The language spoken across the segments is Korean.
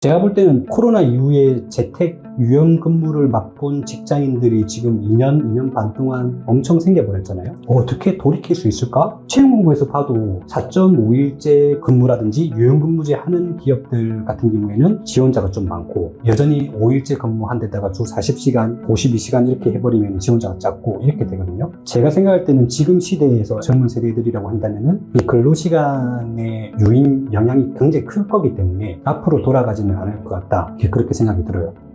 제가 볼 때는 코로나 이후에 재택 유연 근무를 맛본 직장인들이 지금 2년, 2년 반 동안 엄청 생겨버렸잖아요. 어, 어떻게 돌이킬 수 있을까? 채용 공고에서 봐도 4.5일제 근무라든지 유연 근무제 하는 기업들 같은 경우에는 지원자가 좀 많고 여전히 5일제 근무한 데다가 주 40시간, 52시간 이렇게 해버리면 지원자가 작고 이렇게 되거든요. 제가 생각할 때는 지금 시대에서 젊은 세대들이라고 한다면은 이 근로시간의 유인 영향이 굉장히 클 거기 때문에 앞으로 돌아가지는 않을 것 같다. 그렇게 생각이 들어요.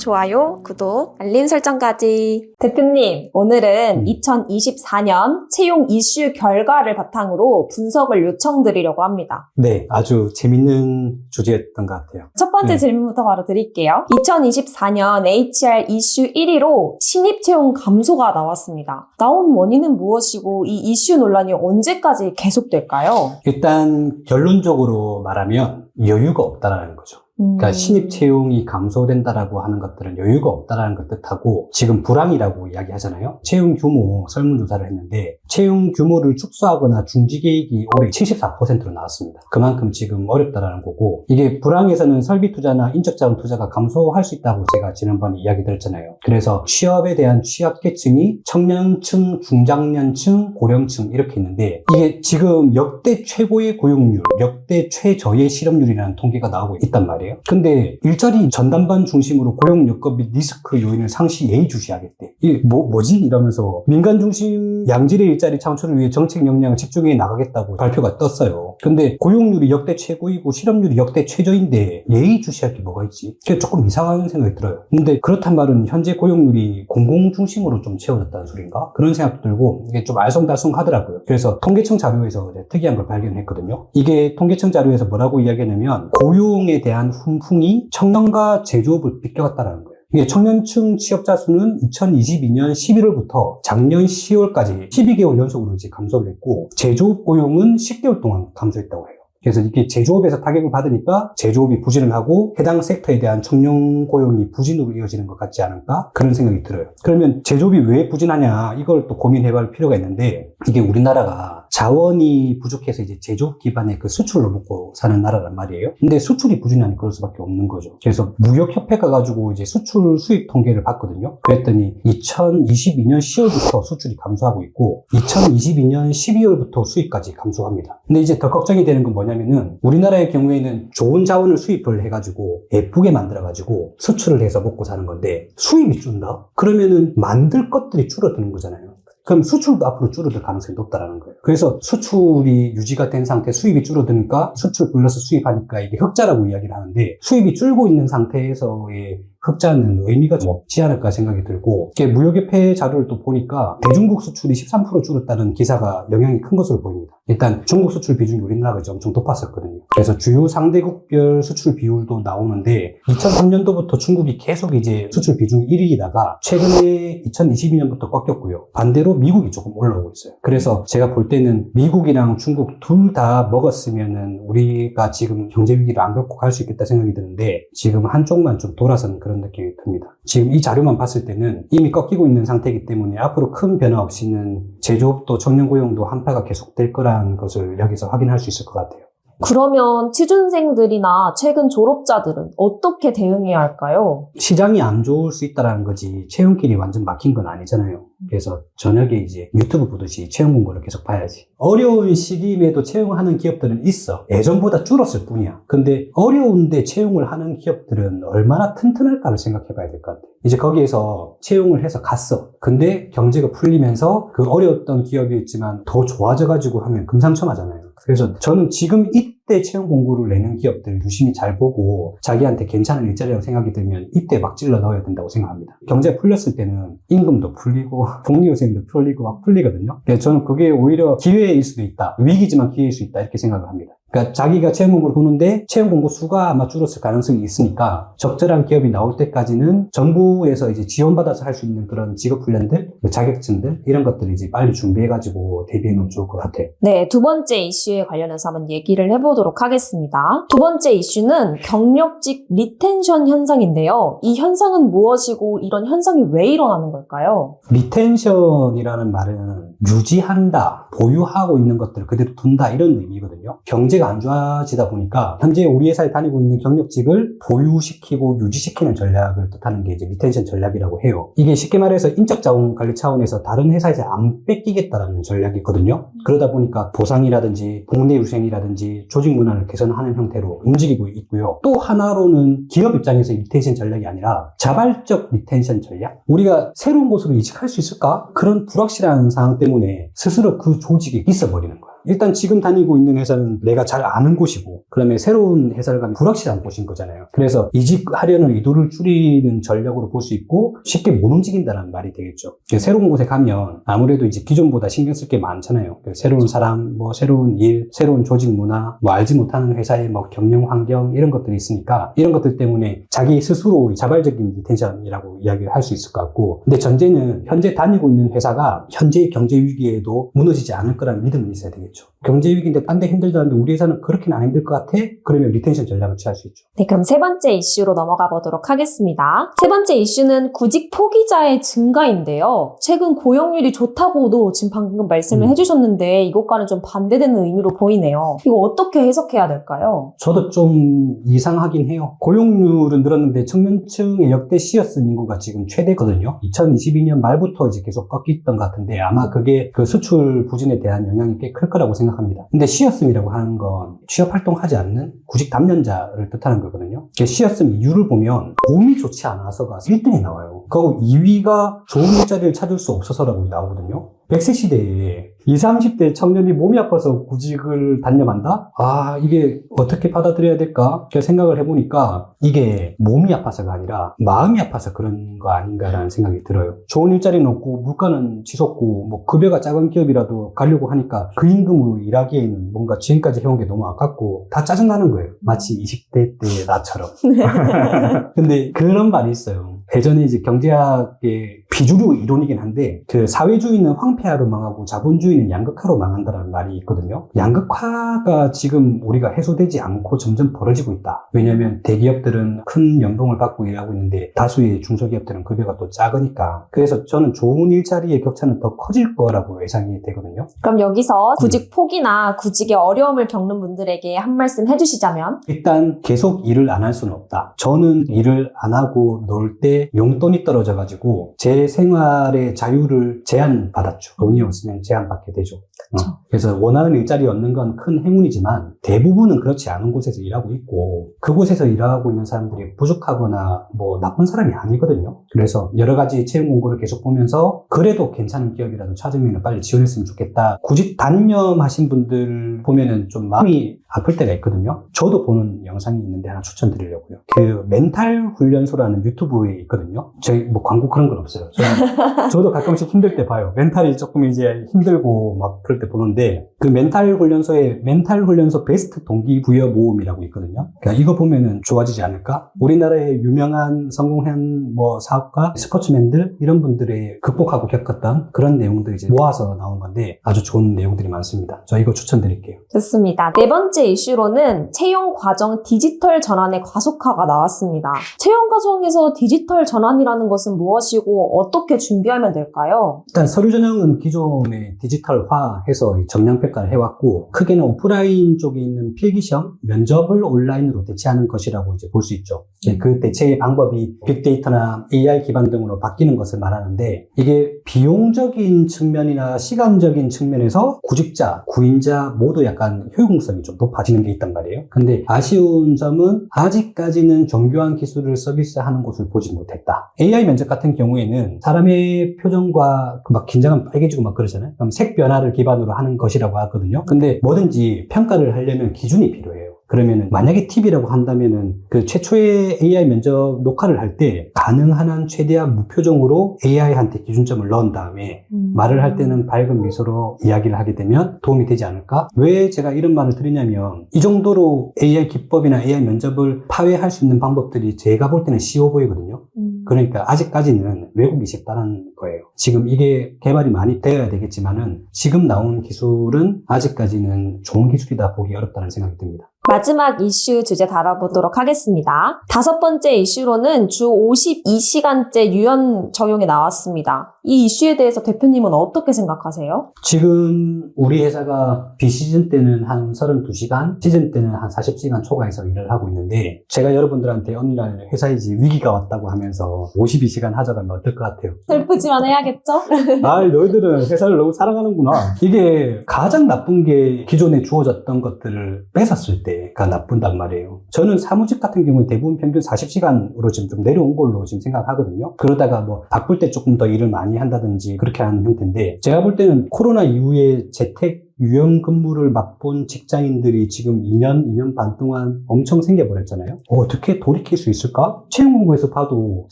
좋아요, 구독, 알림 설정까지. 대표님, 오늘은 음. 2024년 채용 이슈 결과를 바탕으로 분석을 요청드리려고 합니다. 네, 아주 재밌는 주제였던 것 같아요. 첫 번째 네. 질문부터 바로 드릴게요. 2024년 HR 이슈 1위로 신입 채용 감소가 나왔습니다. 나온 원인은 무엇이고 이 이슈 논란이 언제까지 계속될까요? 일단 결론적으로 말하면 여유가 없다라는 거죠. 음. 그러니까 신입 채용이 감소된다라고 하는 것들은 여유가 없다라는 걸 뜻하고 지금 불황이라고 이야기하잖아요. 채용 규모 설문조사를 했는데 채용 규모를 축소하거나 중지 계획이 올해 74%로 나왔습니다. 그만큼 지금 어렵다라는 거고 이게 불황에서는 설비 투자나 인적 자원 투자가 감소할 수 있다고 제가 지난번에 이야기 드렸잖아요. 그래서 취업에 대한 취업 계층이 청년층, 중장년층, 고령층 이렇게 있는데 이게 지금 역대 최고의 고용률, 역대 최저의 실업률이라는 통계가 나오고 있단 말이에요. 근데 일자리 전담반 중심으로 고용 여건 및 리스크 요인을 상시 예의주시하겠대. 이게 뭐, 뭐지? 이러면서 민간 중심 양질의 일자리 창출을 위해 정책 역량을 집중해 나가겠다고 발표가 떴어요. 근데 고용률이 역대 최고이고 실업률이 역대 최저인데 예의주시할 게 뭐가 있지? 그게 조금 이상한 생각이 들어요. 근데 그렇단 말은 현재 고용률이 공공 중심으로 좀 채워졌다는 소린가? 그런 생각도 들고 이게 좀 알쏭달쏭하더라고요. 그래서 통계청 자료에서 특이한 걸 발견했거든요. 이게 통계청 자료에서 뭐라고 이야기하냐면 고용에 대한 훈풍이 청년과 제조업을 비껴갔다라는 거예요. 청년층 취업자 수는 2022년 11월부터 작년 10월까지 12개월 연속으로 이제 감소를 했고 제조업 고용은 10개월 동안 감소했다고 해요. 그래서 이게 제조업에서 타격을 받으니까 제조업이 부진을 하고 해당 섹터에 대한 청년 고용이 부진으로 이어지는 것 같지 않을까? 그런 생각이 들어요. 그러면 제조업이 왜 부진하냐? 이걸 또 고민해볼 필요가 있는데 이게 우리나라가 자원이 부족해서 이제 제조업 기반의 그 수출로 먹고 사는 나라란 말이에요. 근데 수출이 부진하니 그럴 수밖에 없는 거죠. 그래서 무역협회가 가지고 이제 수출 수입 통계를 봤거든요. 그랬더니 2022년 10월부터 수출이 감소하고 있고 2022년 12월부터 수입까지 감소합니다. 근데 이제 더 걱정이 되는 건 뭐냐면은 우리나라의 경우에는 좋은 자원을 수입을 해가지고 예쁘게 만들어가지고 수출을 해서 먹고 사는 건데 수입이 준다? 그러면은 만들 것들이 줄어드는 거잖아요. 그럼 수출도 앞으로 줄어들 가능성이 높다라는 거예요. 그래서 수출이 유지가 된 상태, 수입이 줄어드니까 수출 플러스 수입하니까 이게 흑자라고 이야기를 하는데 수입이 줄고 있는 상태에서의 흑자는 의미가 좀 없지 않을까 생각이 들고 이게 무역협회 자료를 또 보니까 대중국 수출이 13% 줄었다는 기사가 영향이 큰 것으로 보입니다. 일단 중국 수출 비중이 우리나라가 엄청 높았었거든요. 그래서 주요 상대국별 수출 비율도 나오는데 2003년도부터 중국이 계속 이제 수출 비중 1위이다가 최근에 2022년부터 꺾였고요. 반대로 미국이 조금 올라오고 있어요. 그래서 제가 볼 때는 미국이랑 중국 둘 다 먹었으면은 우리가 지금 경제 위기를 안 겪고 갈 수 있겠다 생각이 드는데 지금 한쪽만 좀 돌아서는 그런 느낌이 듭니다. 지금 이 자료만 봤을 때는 이미 꺾이고 있는 상태이기 때문에 앞으로 큰 변화 없이는 제조업도 청년 고용도 한파가 계속될 거라는 것을 여기서 확인할 수 있을 것 같아요. 그러면 취준생들이나 최근 졸업자들은 어떻게 대응해야 할까요? 시장이 안 좋을 수 있다라는 거지 채용길이 완전 막힌 건 아니잖아요. 그래서 저녁에 이제 유튜브 보듯이 채용 공고를 계속 봐야지. 어려운 시기임에도 채용하는 기업들은 있어. 예전보다 줄었을 뿐이야. 근데 어려운데 채용을 하는 기업들은 얼마나 튼튼할까를 생각해 봐야 될 것 같아. 이제 거기에서 채용을 해서 갔어. 근데 경제가 풀리면서 그 어려웠던 기업이었지만 더 좋아져가지고 하면 금상첨화잖아요. 그래서 저는 지금 이때 채용 공고를 내는 기업들 유심히 잘 보고 자기한테 괜찮은 일자리라고 생각이 들면 이때 막 찔러 넣어야 된다고 생각합니다. 경제가 풀렸을 때는 임금도 풀리고 복리후생도 풀리고 막 풀리거든요. 그래서 저는 그게 오히려 기회일 수도 있다. 위기지만 기회일 수 있다. 이렇게 생각을 합니다. 그러니까 자기가 채용 공고를 보는데 채용 공고 수가 아마 줄었을 가능성이 있으니까 적절한 기업이 나올 때까지는 정부에서 이제 지원받아서 할 수 있는 그런 직업 훈련들, 그 자격증들 이런 것들을 이제 빨리 준비해가지고 대비해 놓으면 좋을 것 같아요. 네, 두 번째 이슈에 관련해서 한번 얘기를 해보도록 하겠습니다. 두 번째 이슈는 경력직 리텐션 현상인데요. 이 현상은 무엇이고 이런 현상이 왜 일어나는 걸까요? 리텐션이라는 말은 유지한다, 보유하고 있는 것들을 그대로 둔다 이런 의미거든요. 경제가 안 좋아지다 보니까 현재 우리 회사에 다니고 있는 경력직을 보유시키고 유지시키는 전략을 뜻하는 게 이제 리텐션 전략이라고 해요. 이게 쉽게 말해서 인적 자원 관리 차원에서 다른 회사에서 안 뺏기겠다라는 전략이거든요. 그러다 보니까 보상이라든지 복내 유생이라든지 조직 문화를 개선하는 형태로 움직이고 있고요. 또 하나로는 기업 입장에서 리텐션 전략이 아니라 자발적 리텐션 전략. 우리가 새로운 곳으로 이직할 수 있을까? 그런 불확실한 상황 때문에 스스로 그 조직에 있어 버리는 거야. 일단 지금 다니고 있는 회사는 내가 잘 아는 곳이고 그다음에 새로운 회사를 가면 불확실한 곳인 거잖아요. 그래서 이직하려는 의도를 줄이는 전략으로 볼 수 있고 쉽게 못 움직인다는 말이 되겠죠. 새로운 곳에 가면 아무래도 이제 기존보다 신경 쓸 게 많잖아요. 새로운 사람, 뭐 새로운 일, 새로운 조직 문화, 뭐 알지 못하는 회사의 뭐 경영 환경 이런 것들이 있으니까 이런 것들 때문에 자기 스스로 자발적인 리텐션이라고 이야기를 할 수 있을 것 같고 근데 전제는 현재 다니고 있는 회사가 현재의 경제 위기에도 무너지지 않을 거라는 믿음이 있어야 되겠죠. 경제 위기인데 딴 데 힘들다는데 우리 회사는 그렇게는 안 힘들 것 같아? 그러면 리텐션 전략을 취할 수 있죠. 네, 그럼 세 번째 이슈로 넘어가 보도록 하겠습니다. 세 번째 이슈는 구직 포기자의 증가인데요. 최근 고용률이 좋다고도 지금 방금 말씀을 음. 해주셨는데 이것과는 좀 반대되는 의미로 보이네요. 이거 어떻게 해석해야 될까요? 저도 좀 이상하긴 해요. 고용률은 늘었는데 청년층의 역대 시어스 인구가 지금 최대거든요. 2022년 말부터 이제 계속 꺾였던 것 같은데 아마 그게 그 수출 부진에 대한 영향이 꽤 클 거라고 생각합니다. 근데 시어스이라고 하는 건 취업 활동하지 않는 구직 담년자를 뜻하는 거거든요. 시어스 이유를 보면 몸이 좋지 않아서가 1등에 나와요. 그리고 2위가 좋은 일자리를 찾을 수 없어서라고 나오거든요. 100세 시대에 20, 30대 청년이 몸이 아파서 구직을 단념한다? 아, 이게 어떻게 받아들여야 될까? 제가 생각을 해보니까 이게 몸이 아파서가 아니라 마음이 아파서 그런 거 아닌가라는 생각이 들어요. 좋은 일자리는 없고 물가는 치솟고 뭐 급여가 작은 기업이라도 가려고 하니까 그 임금으로 일하기에는 뭔가 지금까지 해온 게 너무 아깝고 다 짜증나는 거예요. 마치 20대 때 나처럼. 근데 그런 말이 있어요. 예전에 이제 경제학의 비주류 이론이긴 한데 그 사회주의는 황폐화로 망하고 자본주의는 양극화로 망한다는 말이 있거든요. 양극화가 지금 우리가 해소되지 않고 점점 벌어지고 있다. 왜냐하면 대기업들은 큰 연봉을 받고 일하고 있는데 다수의 중소기업들은 급여가 또 작으니까. 그래서 저는 좋은 일자리의 격차는 더 커질 거라고 예상이 되거든요. 그럼 여기서 구직 포기나 구직에 어려움을 겪는 분들에게 한 말씀 해주시자면 일단 계속 일을 안 할 수는 없다. 저는 일을 안 하고 놀 때 용돈이 떨어져가지고 제 생활의 자유를 제한받았죠. 돈이 없으면 제한받게 되죠. 어, 그래서 원하는 일자리 얻는 건 큰 행운이지만 대부분은 그렇지 않은 곳에서 일하고 있고 그곳에서 일하고 있는 사람들이 부족하거나 뭐 나쁜 사람이 아니거든요. 그래서 여러 가지 채용 공고를 계속 보면서 그래도 괜찮은 기업이라도 찾으면 빨리 지원했으면 좋겠다. 구직 단념하신 분들 보면은 좀 마음이 아플 때가 있거든요. 저도 보는 영상이 있는데 하나 추천드리려고요. 그 멘탈 훈련소라는 유튜브에 있거든요. 저희 뭐 광고 그런 건 없어요. 저는 저도 가끔씩 힘들 때 봐요. 멘탈이 조금 이제 힘들고 막 그럴 때 보는데 그 멘탈 훈련소에 멘탈 훈련소 베스트 동기부여 모음이라고 있거든요. 그러니까 이거 보면은 좋아지지 않을까? 우리나라의 유명한 성공한 뭐 사업가, 스포츠맨들 이런 분들의 극복하고 겪었던 그런 내용들 이제 모아서 나온 건데 아주 좋은 내용들이 많습니다. 저 이거 추천드릴게요. 좋습니다. 네 번째 이슈로는 채용 과정 디지털 전환의 과속화가 나왔습니다. 채용 과정에서 디지털 전환이라는 것은 무엇이고 어떻게 준비하면 될까요? 일단 서류 전형은 기존에 디지털화해서 정량 평가를 해왔고 크게는 오프라인 쪽에 있는 필기 시험, 면접을 온라인으로 대체하는 것이라고 이제 볼 수 있죠. 이제 그 대체의 방법이 빅데이터나 AI 기반 등으로 바뀌는 것을 말하는데 이게 비용적인 측면이나 시간적인 측면에서 구직자, 구인자 모두 약간 효용성이 좀 높아지는 게 있단 말이에요. 근데 아쉬운 점은 아직까지는 정교한 기술을 서비스하는 곳을 보지 못했다. AI 면접 같은 경우에는 사람의 표정과 그막 긴장감 빨개지고 막 그러잖아요. 그럼 색 변화를 기반으로 하는 것이라고 하거든요. 근데 뭐든지 평가를 하려면 기준이 필요해요. 그러면은 만약에 팁이라고 한다면은 그 최초의 AI 면접 녹화를 할 때 가능한 한 최대한 무표정으로 AI한테 기준점을 넣은 다음에 음. 말을 할 때는 밝은 미소로 이야기를 하게 되면 도움이 되지 않을까? 왜 제가 이런 말을 드리냐면 이 정도로 AI 기법이나 AI 면접을 파괴할 수 있는 방법들이 제가 볼 때는 쉬워 보이거든요. 음. 그러니까 아직까지는 외국이 쉽다는 거예요. 지금 이게 개발이 많이 되어야 되겠지만은 지금 나온 기술은 아직까지는 좋은 기술이다 보기 어렵다는 생각이 듭니다. 마지막 이슈 주제 다뤄보도록 하겠습니다. 다섯 번째 이슈로는 주 52시간제 유연 적용이 나왔습니다. 이 이슈에 대해서 대표님은 어떻게 생각하세요? 지금 우리 회사가 비시즌 때는 한 32시간, 시즌 때는 한 40시간 초과해서 일을 하고 있는데 제가 여러분들한테 어느 날 회사에 이제 위기가 왔다고 하면서 52시간 하자면 어떨 것 같아요? 슬프지만 해야겠죠? 아, 너희들은 회사를 너무 사랑하는구나. 이게 가장 나쁜 게 기존에 주어졌던 것들을 뺏었을 때가 나쁜단 말이에요. 저는 사무직 같은 경우에 대부분 평균 40시간으로 지금 좀 내려온 걸로 지금 생각하거든요. 그러다가 뭐 바쁠 때 조금 더 일을 많이 한다든지 그렇게 하는 형태인데 제가 볼 때는 코로나 이후에 재택 유연 근무를 맛본 직장인들이 지금 2년, 2년 반 동안 엄청 생겨버렸잖아요. 어, 어떻게 돌이킬 수 있을까? 채용 공고에서 봐도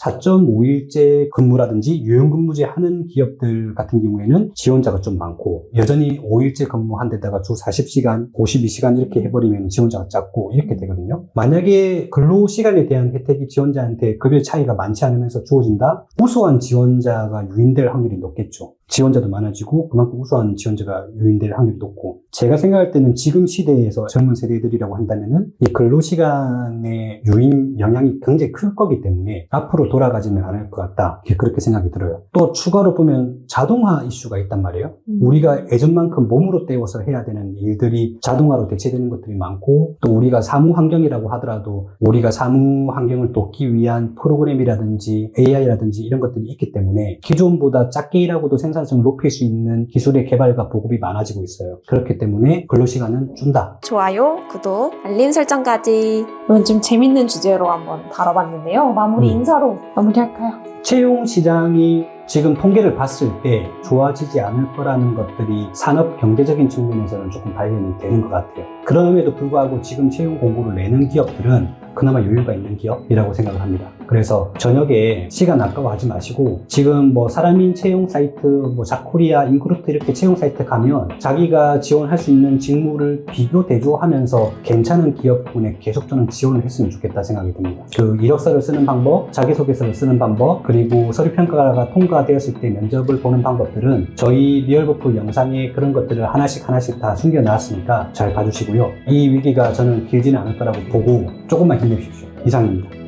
4.5일제 근무라든지 유연 근무제 하는 기업들 같은 경우에는 지원자가 좀 많고 여전히 5일제 근무한 데다가 주 40시간, 52시간 이렇게 해버리면 지원자가 작고 이렇게 되거든요. 만약에 근로 시간에 대한 혜택이 지원자한테 급여 차이가 많지 않으면서 주어진다? 우수한 지원자가 유인될 확률이 높겠죠. 지원자도 많아지고 그만큼 우수한 지원자가 유인될 확률이 높고 제가 생각할 때는 지금 시대에서 젊은 세대들이라고 한다면은 이 근로시간의 유인 영향이 굉장히 클 거기 때문에 앞으로 돌아가지는 않을 것 같다. 그렇게 생각이 들어요. 또 추가로 보면 자동화 이슈가 있단 말이에요. 우리가 예전만큼 몸으로 때워서 해야 되는 일들이 자동화로 대체되는 것들이 많고 또 우리가 사무 환경이라고 하더라도 우리가 사무 환경을 돕기 위한 프로그램이라든지 AI라든지 이런 것들이 있기 때문에 기존보다 작게 일하고도 생산 성을 높일 수 있는 기술의 개발과 보급이 많아지고 있어요. 그렇기 때문에 근로시간은 준다. 좋아요, 구독, 알림 설정까지. 오늘 좀 재밌는 주제로 한번 다뤄봤는데요. 마무리 음. 인사로 마무리할까요? 채용 시장이 지금 통계를 봤을 때 좋아지지 않을 거라는 것들이 산업 경제적인 측면에서는 조금 발견이 되는 것 같아요. 그럼에도 불구하고 지금 채용 공고를 내는 기업들은 그나마 여유가 있는 기업이라고 생각을 합니다. 그래서 저녁에 시간 아까워하지 마시고 지금 뭐 사람인 채용 사이트, 뭐 자코리아, 인크루트 이렇게 채용 사이트 가면 자기가 지원할 수 있는 직무를 비교 대조하면서 괜찮은 기업군에 계속 저는 지원을 했으면 좋겠다 생각이 듭니다. 그 이력서를 쓰는 방법, 자기소개서를 쓰는 방법, 그리고 서류평가가 통과되었을 때 면접을 보는 방법들은 저희 리얼버프 영상에 그런 것들을 하나씩 하나씩 다 숨겨놨으니까 잘 봐주시고요. 이 위기가 저는 길지는 않을 거라고 보고 조금만 힘내십시오. 이상입니다.